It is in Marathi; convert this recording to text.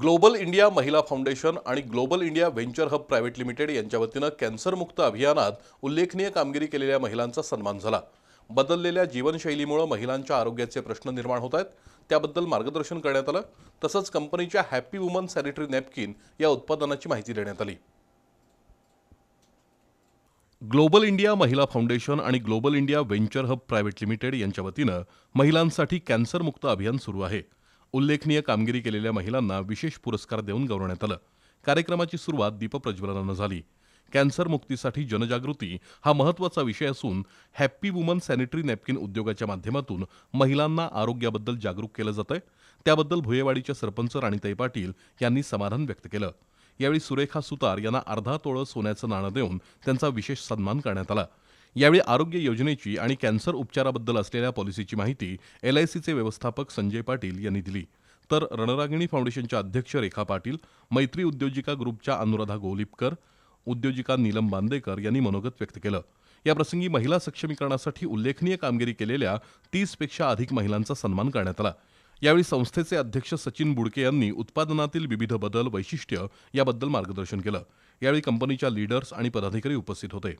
ग्लोबल इंडिया महिला फाउंडेशन आणि Global India Venture Hub Private Limited यांच्या वतीनं कॅन्सरमुक्त अभियानात उल्लेखनीय कामगिरी केलेल्या महिलांचा सन्मान झाला. बदललेल्या जीवनशैलीमुळे महिलांच्या आरोग्याचे प्रश्न निर्माण होत आहेत. त्याबद्दल मार्गदर्शन करण्यात आलं. तसंच कंपनीच्या हॅपी वुमन सॅनिटरी नॅपकिन या उत्पादनाची माहिती देण्यात आली. ग्लोबल इंडिया महिला फाउंडेशन आणि Global India Venture Hub Private Limited यांच्या वतीनं महिलांसाठी कॅन्सरमुक्त अभियान सुरू आहे. उल्लेखनीय कामगिरी केलेल्या महिलांना विशेष पुरस्कार देऊन गौरवण्यात आलं. कार्यक्रमाची सुरुवात दीपप्रज्वलनानं झाली. कॅन्सर मुक्तीसाठी जनजागृती हा महत्त्वाचा विषय असून हॅप्पी वुमन सॅनिटरी नॅपकिन उद्योगाच्या माध्यमातून महिलांना आरोग्याबद्दल जागरूक केलं जात आहे त्याबद्दल भुयेवाडीच्या सरपंच राणीताई पाटील यांनी समाधान व्यक्त केलं. यावेळी सुरेखा सुतार यांना अर्धा तोळं सोन्याचं नाणं देऊन त्यांचा विशेष सन्मान करण्यात आला. यावेळी आरोग्य योजनेची आणि कॅन्सर उपचाराबद्दल असलेल्या पॉलिसीची माहिती एलआयसीचे व्यवस्थापक संजय पाटील यांनी दिली. तर रणरागिणी फाउंडेशनच्या अध्यक्ष रेखा पाटील मैत्री उद्योजिका ग्रुपच्या अनुराधा गोलिपकर उद्योजिका नीलम बांदेकर यांनी मनोगत व्यक्त केलं. याप्रसंगी महिला सक्षमीकरणासाठी उल्लेखनीय कामगिरी केलेल्या तीसपेक्षा अधिक महिलांचा सन्मान करण्यात आला. यावेळी संस्थेचे अध्यक्ष सचिन बुडके यांनी उत्पादनातील विविध बदल वैशिष्ट्य याबद्दल मार्गदर्शन केलं. यावेळी कंपनीच्या लीडर्स आणि पदाधिकारी उपस्थित होते.